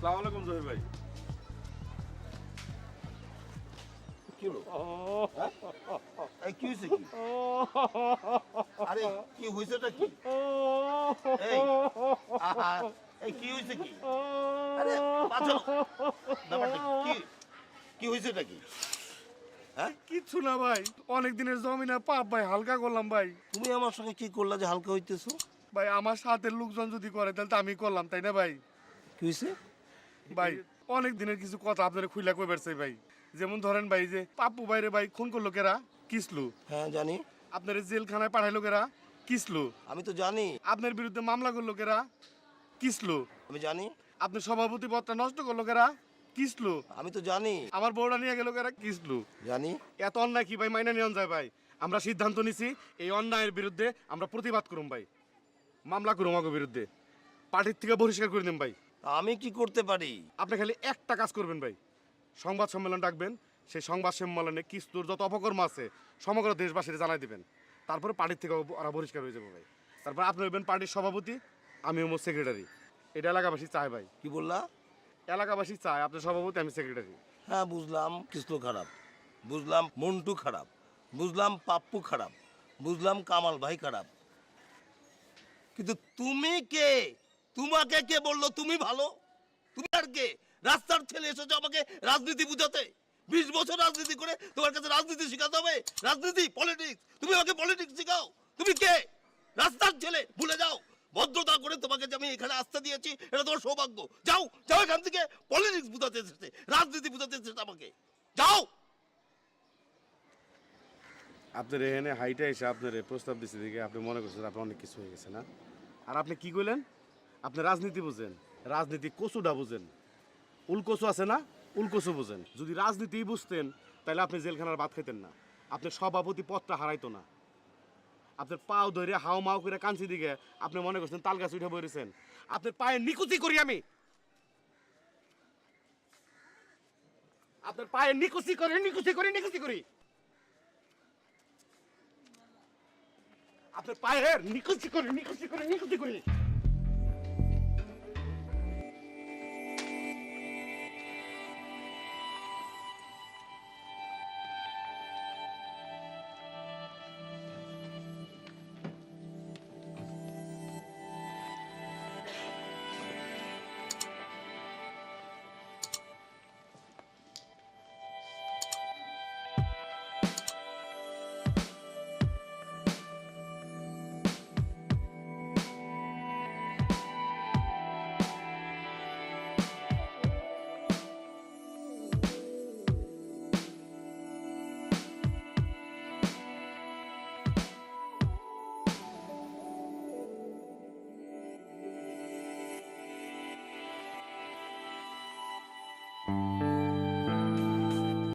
সালাম আলাইকুম জহির ভাই। কি হলো? হ্যাঁ? এই কি হয়েছে কি? আরে কি হয়েছেটা কি? এই এই কি হয়েছে কি? আরে বাঁচো ব্যাপারটা কি? কি হয়েছেটা কি? হ্যাঁ? কিচ্ছু না ভাই অনেক দিনের জমি না পাপ ভাই হালকা করলাম ভাই। তুমি আমার সঙ্গে কি করলা যে হালকা হইতেছো? ভাই আমার সাথে লোকজন যদি করে তাহলে তো আমি করলাম তাই না ভাই? কি হয়েছে? ভাই অনেক দিনের কিছু কথা আপনারা খুইলা কই বেরছে ভাই। যেমন ধরেন ভাই যে পাপ্পু বাইরে ভাই খুন করল কেরা? কিসলু? হ্যাঁ জানি। আপনার জেলখানায় পাঠাইলো কেরা? কিসলু? আমি তো জানি। আপনার বিরুদ্ধে মামলা করল কেরা? কিসলু? আমি জানি। আপনার সভাপতি পদটা নষ্ট করল কেরা? কিসলু? আমি তো জানি। আমার বউটা নিয়ে গেল কেরা? কিসলু? জানি। এত অন্যায় কি ভাই মাইনা নিয়ন যায় ভাই? আমরা সিদ্ধান্ত নিছি এই অন্যায়ের বিরুদ্ধে আমরা প্রতিবাদ করুম ভাই। মামলা করুম আমাকে বিরুদ্ধে। পার্টির থেকে বহিষ্কার করে দিন ভাই। আমি কি করতে পারি? আপনি খালি একটা কাজ করবেন ভাই। সংবাদ সম্মেলন ডাকবেন সেই সংবাদ সম্মেলনে কিস্তুর যত অপকর্ম আছে সমগ্র দেশবাসীর জানাই দিবেন। তারপরে পার্টির থেকে ওরা বহিষ্কার হয়ে যাবে ভাই। তারপর আপনি হইবেন পার্টির সভাপতি আমি হব সেক্রেটারি এটা এলাকাবাসী চায় ভাই। কি বললা? এলাকাবাসী চায় আপনি সভাপতি আমি সেক্রেটারি হ্যাঁ বুঝলাম কৃষ্ণ খারাপ। বুঝলাম মন্টু খারাপ। বুঝলাম পাপ্পু খারাপ। বুঝলাম কামাল ভাই খারাপ। কিন্তু তুমি কে? তোমাকে কে বলল তুমি ভালো? তুমি আর কে? রাস্তার ছেলে এসেছ আমাকে রাজনীতি বুঝাতে। বিশ বছর রাজনীতি করে তোমার কাছে রাজনীতি শেখাতে হবে। রাজনীতি পলিটিক্স তুমি আমাকে পলিটিক্স শেখাও। তুমি কে? রাস্তার ছেলে ভুলে যাও। ভদ্রতা করে তোমাকে যে আমি এখানে আসতে দিয়েছি এটা তোমার সৌভাগ্য। যাও যাও এখান থেকে। পলিটিক্স বুঝাতে এসেছে রাজনীতি বুঝাতে এসেছে আমাকে। যাও! আপনার এখানে হাইটে এসে আপনার প্রস্তাব দিচ্ছে দিকে আপনি মনে করছেন আপনার অনেক কিছু হয়ে গেছে না? আর আপনি কি কইলেন? আপনি রাজনীতি বুঝেন, রাজনীতি কচুটা বুঝেন। উলকচু আছে না? উলকচু বুঝেন। যদি রাজনীতি বুঝতেন, তাহলে আপনি জেলখানার ভাত খাইতেন না। আপনি সভাপতি পথটা হারাইতো না। আপনার পাও ধরে হাও মাও করে কাঞ্চি দিকে আপনি মনে করছেন তাল গাছ উঠে বইরেছেন। আপনার পায়ে নিকুচি করি আমি। আপনার পায়ে নিকুচি করে, নিকুচি করি নিকুচি করি। আপনার পায়ের নিকুচি করে নিকুচি করে নিকুচি করে।